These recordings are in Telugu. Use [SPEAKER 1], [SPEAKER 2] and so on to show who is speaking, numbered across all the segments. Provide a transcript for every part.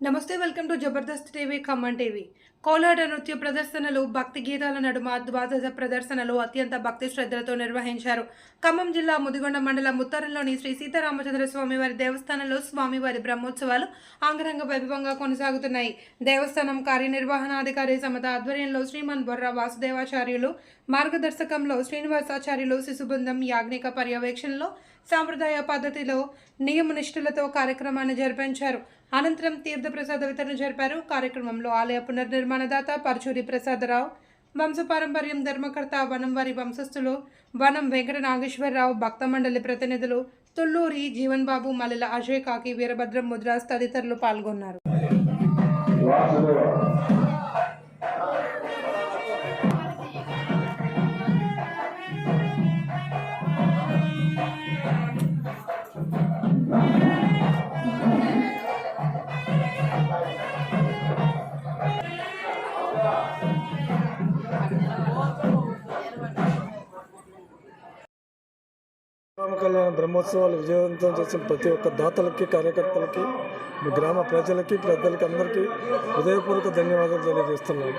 [SPEAKER 1] నమస్తే welcome to Jabardasth TV Khammam TV. కోలాట నృత్య ప్రదర్శనలు భక్తి గీతాల నడుమ ద్వాదశ ప్రదర్శనలు అత్యంత భక్తి శ్రద్ధలతో నిర్వహించారు. ఖమ్మం జిల్లా ముదిగొండ మండలం ముత్తారంలోని శ్రీ సీతారామచంద్ర స్వామివారి దేవస్థానంలో స్వామివారి బ్రహ్మోత్సవాలు ఆంగరంగ వైభవంగా కొనసాగుతున్నాయి. దేవస్థానం కార్యనిర్వహణాధికారి సమత ఆధ్వర్యంలో శ్రీమన్ బొర్ర వాసుదేవాచార్యులు మార్గదర్శకంలో శ్రీనివాసాచార్యులు శిశుబృందం యాజ్ఞిక పర్యవేక్షణలో సాంప్రదాయ పద్ధతిలో నియమనిష్ఠులతో కార్యక్రమాన్ని జరిపించారు. అనంతరం తీర్థప్రసాద వితరణ జరిపారు. కార్యక్రమంలో ఆలయ పునర్నిర్మాణదాత పరచూరి ప్రసాదరావు వంశపారంపర్యం ధర్మకర్త వనం వారి వంశస్థులు వనం వెంకట నాగేశ్వరరావు భక్త మండలి ప్రతినిధులు తుళ్ళూరి జీవన్ బాబు మల్లెల అజయ్ కాకి వీరభద్రం ముద్రాస్ తదితరులు పాల్గొన్నారు.
[SPEAKER 2] కళ్యాణ బ్రహ్మోత్సవాలు విజయవంతం చేసిన ప్రతి ఒక్క దాతలకి కార్యకర్తలకి మీ గ్రామ ప్రజలకి పెద్దలకి అందరికీ హృదయపూర్వక ధన్యవాదాలు తెలియజేస్తున్నాను.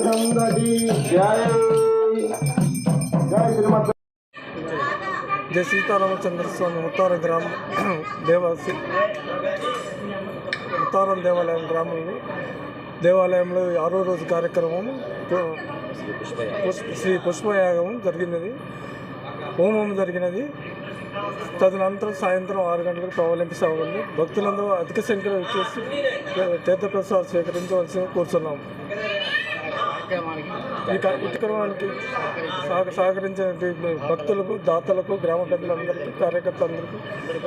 [SPEAKER 2] మృత్యుంగది జయ జయ శ్రీమద్ జయ సీతారామచంద్ర స్వామి గ్రామం దేవాసి ముత్తారం దేవాలయం గ్రామంలో దేవాలయంలో ఆరో రోజు కార్యక్రమం పుష్- శ్రీ పుష్పయాగం జరిగినది. హోమం జరిగినది. తదనంతరం సాయంత్రం ఆరు గంటలకు ప్రవలింప ఉంది భక్తులందరూ అధిక సంఖ్యలో వచ్చేసి తీర్థప్రసాద్ స్వీకరించవలసి కూర్చున్నాము కార్యక్రమానికి సహ సహకరించిన భక్తులకు దాతలకు గ్రామ పెద్దలందరికీ కార్యకర్తలందరికీ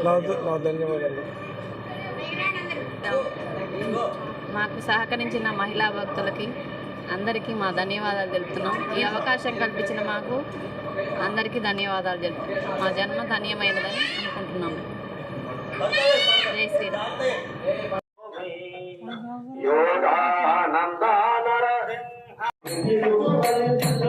[SPEAKER 2] నా నా ధన్యవాదాలు.
[SPEAKER 3] మాకు సహకరించిన మహిళా భక్తులకి అందరికీ మా ధన్యవాదాలు తెలుపుతున్నాం. ఈ అవకాశం కల్పించిన మాకు అందరికీ ధన్యవాదాలు తెలుపుతున్నాం. మా జన్మ ధన్యమైనదని అనుకుంటున్నాము జై శ్రీరామ్.
[SPEAKER 4] Thank you.